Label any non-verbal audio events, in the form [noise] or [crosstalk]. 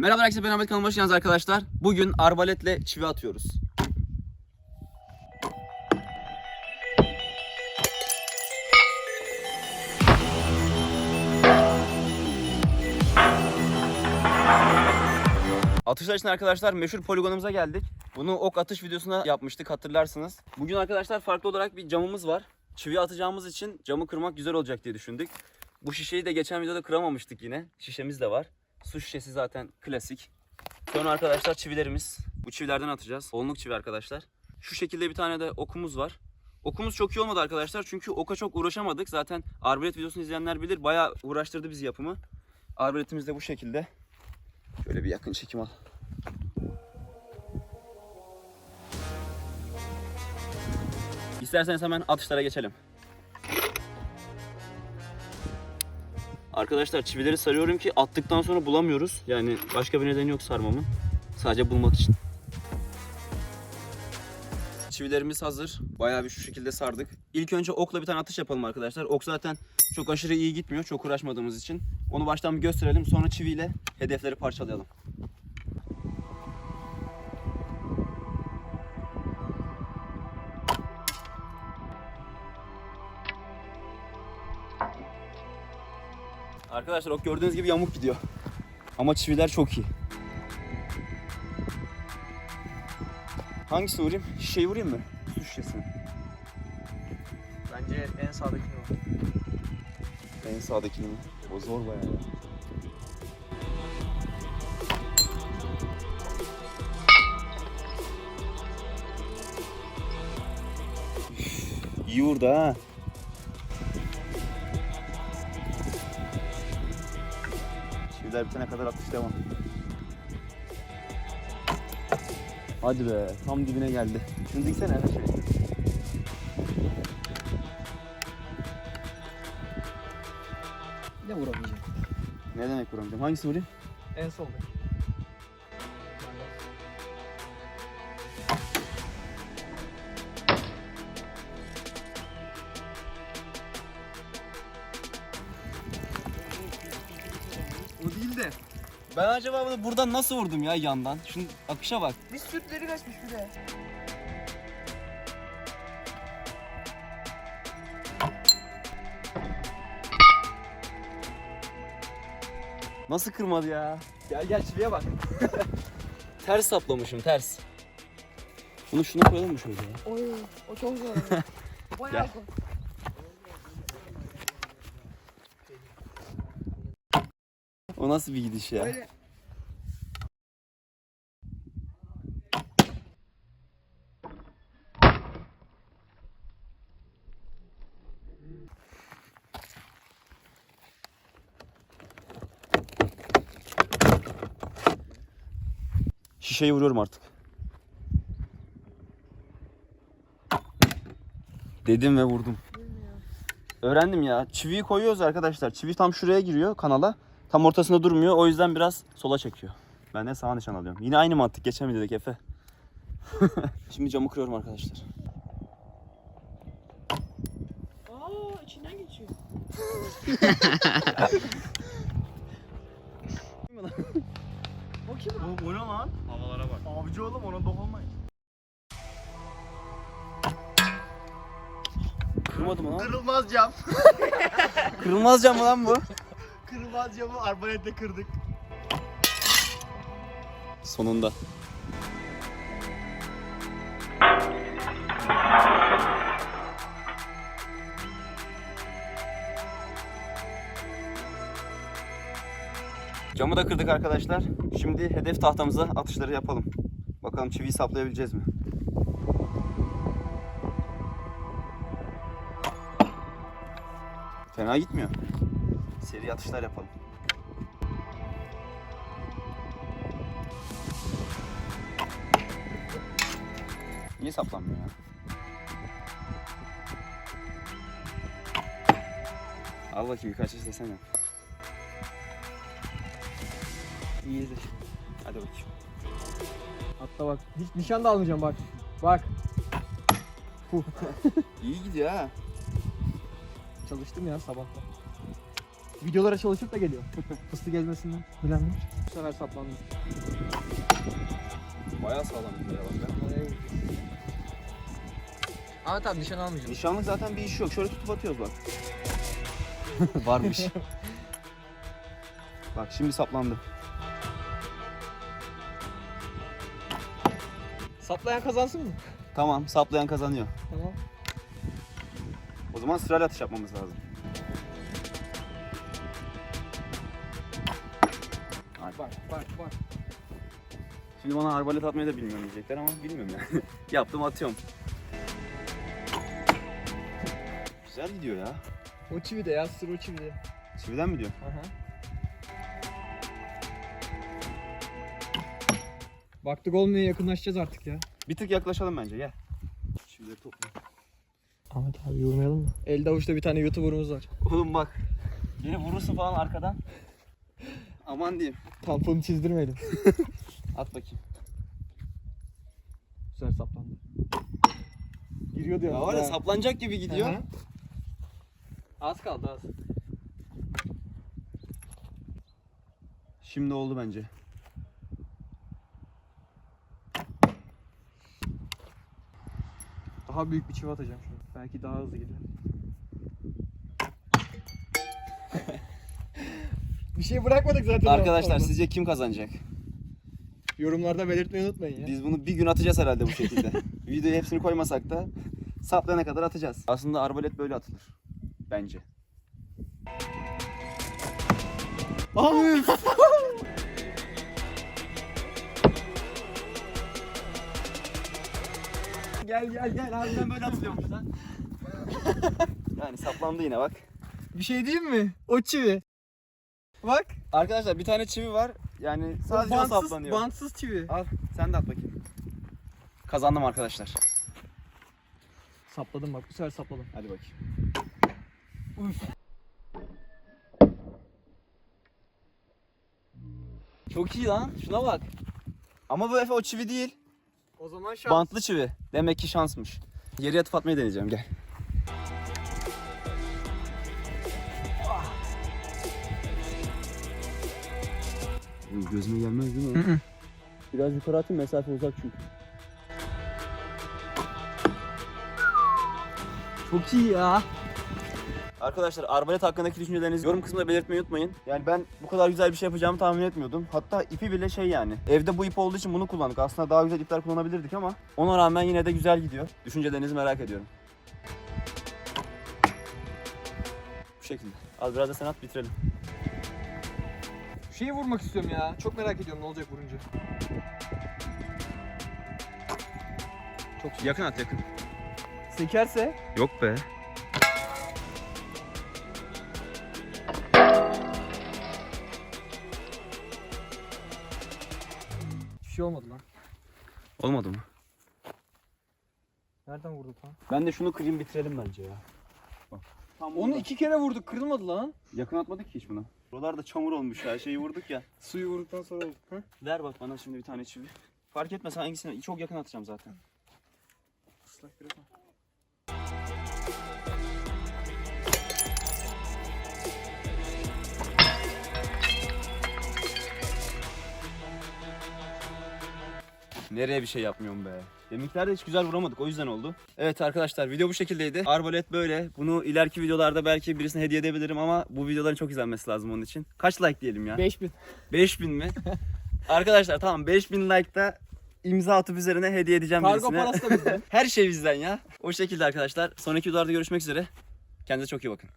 Merhaba herkese ben Ahmet kanalıma hoş geldiniz arkadaşlar. Bugün arbaletle çivi atıyoruz. Atışlar için arkadaşlar meşhur poligonumuza geldik. Bunu ok atış videosuna yapmıştık hatırlarsınız. Bugün arkadaşlar farklı olarak bir camımız var. Çivi atacağımız için camı kırmak güzel olacak diye düşündük. Bu şişeyi de geçen videoda kıramamıştık yine. Şişemiz de var. Su şişesi zaten klasik. Sonra arkadaşlar çivilerimiz. Bu çivilerden atacağız. Onluk çivi arkadaşlar. Şu şekilde bir tane de okumuz var. Okumuz çok iyi olmadı arkadaşlar çünkü oka çok uğraşamadık. Zaten arbalet videosunu izleyenler bilir. Bayağı uğraştırdı bizi yapımı. Arbaletimiz de bu şekilde. Şöyle bir yakın çekim al. İsterseniz hemen atışlara geçelim. Arkadaşlar çivileri sarıyorum ki attıktan sonra bulamıyoruz. Yani başka bir nedeni yok sarmamın. Sadece bulmak için. Çivilerimiz hazır. Bayağı bir şu şekilde sardık. İlk önce okla bir tane atış yapalım arkadaşlar. Ok zaten çok aşırı iyi gitmiyor. Çok uğraşmadığımız için. Onu baştan bir gösterelim. Sonra çiviyle hedefleri parçalayalım. Arkadaşlar ok gördüğünüz gibi yamuk gidiyor. Ama çiviler çok iyi. Hangisini vurayım? Şişeyi vurayım mı? Su şişesini. Bence en sağdakini var. En sağdakini mi? O zor bayağı ya. Üf, İyi vurdu ha. Çiviler bitene kadar atış devam. Hadi be, tam dibine geldi. Şunu diksene her şey. Ne vuramayacak? Ne demek vuramayacağım? Hangisini vurayım? En soldaki. Ben acaba bunu buradan nasıl vurdum ya yandan? Şunun akışa bak. Bir sürtleri kaçmış bir de. Nasıl kırmadı ya? Gel gel çiviye bak. [laughs] ters saplamışım ters. Bunu şuna koyalım mı şöyle ya? Oy, o çok zor. [laughs] Bayağı zor. O nasıl bir gidiş ya? Böyle Şişeyi vuruyorum artık. Dedim ve vurdum. Öğrendim ya. Çiviyi koyuyoruz arkadaşlar. Çivi tam şuraya giriyor kanala. Tam ortasında durmuyor. O yüzden biraz sola çekiyor. Ben de sağa nişan alıyorum. Yine aynı mantık. Geçen videodaki Efe. [laughs] Şimdi camı kırıyorum arkadaşlar. Aa içinden geçiyor. [laughs] o kim lan? Bu ne lan? Havalara bak. Avcı oğlum ona dokunmayın. Kırmadım lan. Kırılmaz cam. Kırılmaz cam mı lan bu? Kırılmaz camı arbaletle kırdık. Sonunda. Camı da kırdık arkadaşlar. Şimdi hedef tahtamıza atışları yapalım. Bakalım çiviyi saplayabileceğiz mi? Fena gitmiyor. Seri atışlar yapalım. Niye saplanmıyor ya? Al bakayım birkaç iş desene. İyidir. Hadi bakayım. Hatta bak hiç nişan da almayacağım bak. Bak. [laughs] İyi gidiyor ha. Çalıştım ya sabahta. Videolara çalışıp da geliyor. [laughs] Fıstık ezmesinden. Bilenmiş. Bu sefer saplandım. Bayağı sağlam bir yere bak ya. Ahmet abi nişan almayacağım. Nişanlık zaten bir iş yok. Şöyle tutup atıyoruz bak. [laughs] Varmış. bak şimdi saplandı. Saplayan kazansın mı? Tamam saplayan kazanıyor. Tamam. O zaman sırayla atış yapmamız lazım. Bak bak bak. Şimdi bana arbalet atmayı da bilmiyorum diyecekler ama bilmiyorum yani. [laughs] Yaptım atıyorum. Güzel gidiyor ya. O çivi de ya sır o çivi de. Çividen mi diyor? Aha. Baktık olmuyor yakınlaşacağız artık ya. Bir tık yaklaşalım bence gel. Çivileri topla. Ahmet abi yormayalım mı? Elde avuçta bir tane YouTuber'ımız var. Oğlum bak. Yine vurursun falan arkadan. Aman diyeyim. Tamponu çizdirmeyelim. [laughs] At bakayım. Güzel saplandı. Giriyor diyor. Ya var ya saplanacak gibi gidiyor. Aha. Az kaldı az. Şimdi oldu bence. Daha büyük bir çivi atacağım şimdi. Belki daha hızlı gider. Bir şey bırakmadık zaten. Arkadaşlar orada. sizce kim kazanacak? yorumlarda belirtmeyi unutmayın ya. Biz bunu bir gün atacağız herhalde bu şekilde. [laughs] Videoya hepsini koymasak da saplayana kadar atacağız. Aslında arbalet böyle atılır. Bence. Abi. [laughs] Gel gel gel harbiden böyle atılıyormuş lan. yani saplandı yine bak. bir şey diyeyim mi? O çivi. Bak. Arkadaşlar bir tane çivi var. Yani sadece o bantsız, saplanıyor. bantsız çivi. Al sen de at bakayım. Kazandım arkadaşlar. Sapladım bak bu sefer sapladım. Hadi bakayım. Uf. Çok iyi lan. Şuna bak. Ama bu Efe o çivi değil. O zaman şans. Bantlı çivi. Demek ki şansmış. Yere yatıp atmayı deneyeceğim gel. Gözüme gelmez değil mi? Hı hı. Biraz yukarı atayım mesafe uzak çünkü. Çok iyi ya. Arkadaşlar arbalet hakkındaki düşüncelerinizi yorum kısmında belirtmeyi unutmayın. Yani ben bu kadar güzel bir şey yapacağımı tahmin etmiyordum. Hatta ipi bile şey yani. Evde bu ip olduğu için bunu kullandık. Aslında daha güzel ipler kullanabilirdik ama ona rağmen yine de güzel gidiyor. Düşüncelerinizi merak ediyorum. Bu şekilde. Az biraz da sen at bitirelim. Şeyi vurmak istiyorum ya. Çok merak ediyorum ne olacak vurunca. Çok yakın at yakın. Sekerse Yok be. hiçbir şey olmadı lan. Olmadı mı? Nereden vurduk lan? Ben de şunu kırayım bitirelim bence ya. Bak. Tam Onu iki kere vurduk kırılmadı lan. Yakın atmadık ki hiç buna. Buralarda çamur olmuş her şeyi vurduk ya. [laughs] Suyu vurduktan sonra oldu. Hı? Ver bak bana şimdi bir tane çivi. Fark etmez hangisini çok yakın atacağım zaten. Islak biraz. Nereye bir şey yapmıyorum be. Demiklerde hiç güzel vuramadık o yüzden oldu. Evet arkadaşlar video bu şekildeydi. Arbalet böyle. Bunu ileriki videolarda belki birisine hediye edebilirim ama bu videoların çok izlenmesi lazım onun için. Kaç like diyelim ya? 5000. 5000 mi? [laughs] arkadaşlar tamam 5000 like'da imza atıp üzerine hediye edeceğim Kargo birisine. parası da bizden. [laughs] Her şey bizden ya. O şekilde arkadaşlar. Sonraki videolarda görüşmek üzere. Kendinize çok iyi bakın.